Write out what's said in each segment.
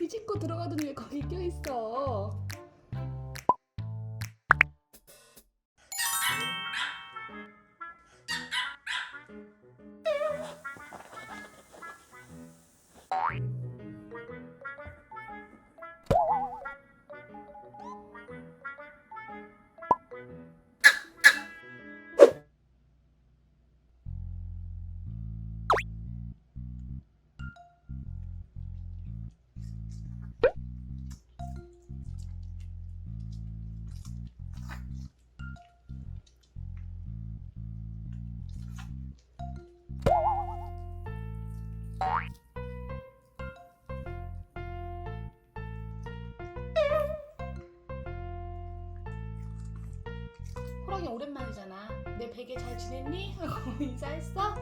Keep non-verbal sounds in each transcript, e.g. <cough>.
비집고 들어가더니 왜 거기 껴있어 호랑이 오랜만이잖아 내 베개 잘 지냈니? 하고 <laughs> 인사했어?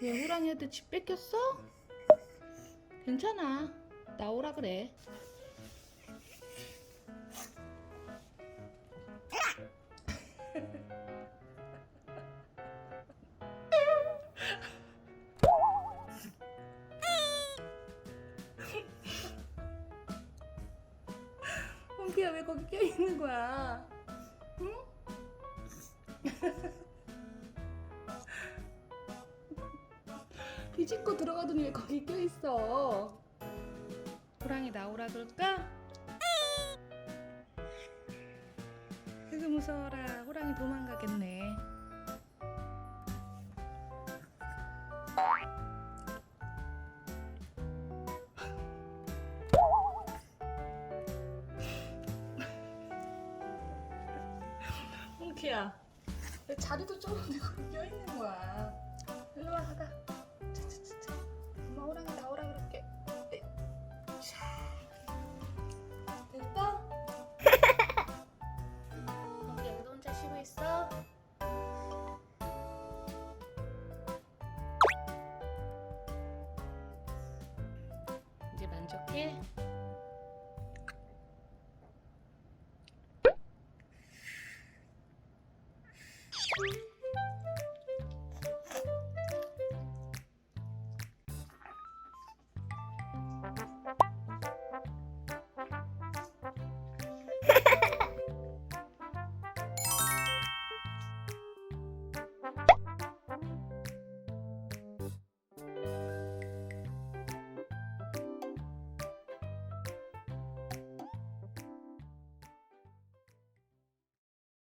왜 호랑이한테 집 뺏겼어? 괜찮아. 나오라 그래. 홍피야 왜 거기 껴있는 거야? 응? 비집고 들어가더니 왜 거기 껴있어? 호랑이 나오라 그럴까? 으그 무서워라 호랑이 도망가 왜 자리도 좁은데 거기 껴있는 거야 일로 와 가가 차차차차 엄마 호랑이 나오라 그럴게 네. 샤. 됐어? <laughs> 여기 여기도 혼자 쉬고 있어? 이제 만족해?